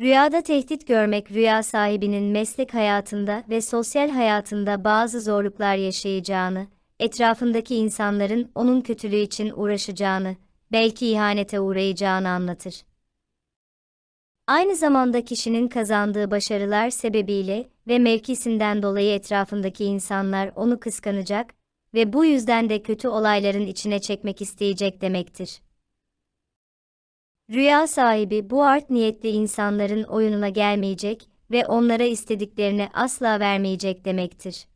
Rüyada tehdit görmek rüya sahibinin meslek hayatında ve sosyal hayatında bazı zorluklar yaşayacağını, etrafındaki insanların onun kötülüğü için uğraşacağını, belki ihanete uğrayacağını anlatır. Aynı zamanda kişinin kazandığı başarılar sebebiyle ve mevkisinden dolayı etrafındaki insanlar onu kıskanacak ve bu yüzden de kötü olayların içine çekmek isteyecek demektir. Rüya sahibi bu art niyetli insanların oyununa gelmeyecek ve onlara istediklerini asla vermeyecek demektir.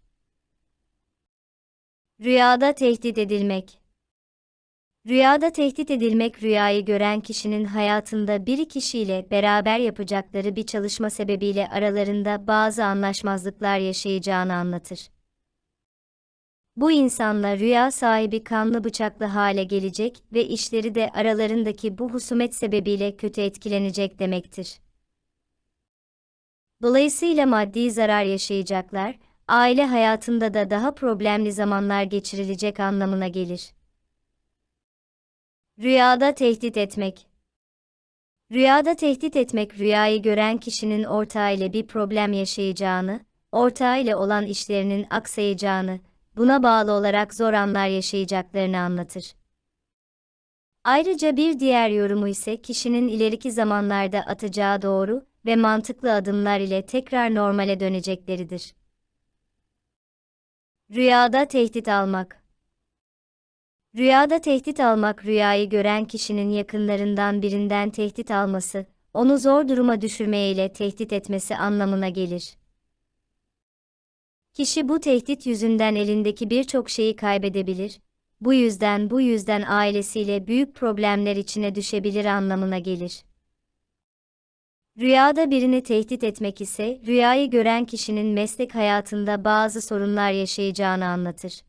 Rüyada tehdit edilmek Rüyada tehdit edilmek rüyayı gören kişinin hayatında bir kişiyle beraber yapacakları bir çalışma sebebiyle aralarında bazı anlaşmazlıklar yaşayacağını anlatır. Bu insanla rüya sahibi kanlı bıçaklı hale gelecek ve işleri de aralarındaki bu husumet sebebiyle kötü etkilenecek demektir. Dolayısıyla maddi zarar yaşayacaklar, aile hayatında da daha problemli zamanlar geçirilecek anlamına gelir. Rüyada tehdit etmek Rüyada tehdit etmek rüyayı gören kişinin ortağıyla bir problem yaşayacağını, ortağıyla olan işlerinin aksayacağını, buna bağlı olarak zor anlar yaşayacaklarını anlatır. Ayrıca bir diğer yorumu ise kişinin ileriki zamanlarda atacağı doğru ve mantıklı adımlar ile tekrar normale dönecekleridir. Rüyada tehdit almak Rüyada tehdit almak rüyayı gören kişinin yakınlarından birinden tehdit alması, onu zor duruma düşürmeye ile tehdit etmesi anlamına gelir. Kişi bu tehdit yüzünden elindeki birçok şeyi kaybedebilir, bu yüzden bu yüzden ailesiyle büyük problemler içine düşebilir anlamına gelir. Rüyada birini tehdit etmek ise rüyayı gören kişinin meslek hayatında bazı sorunlar yaşayacağını anlatır.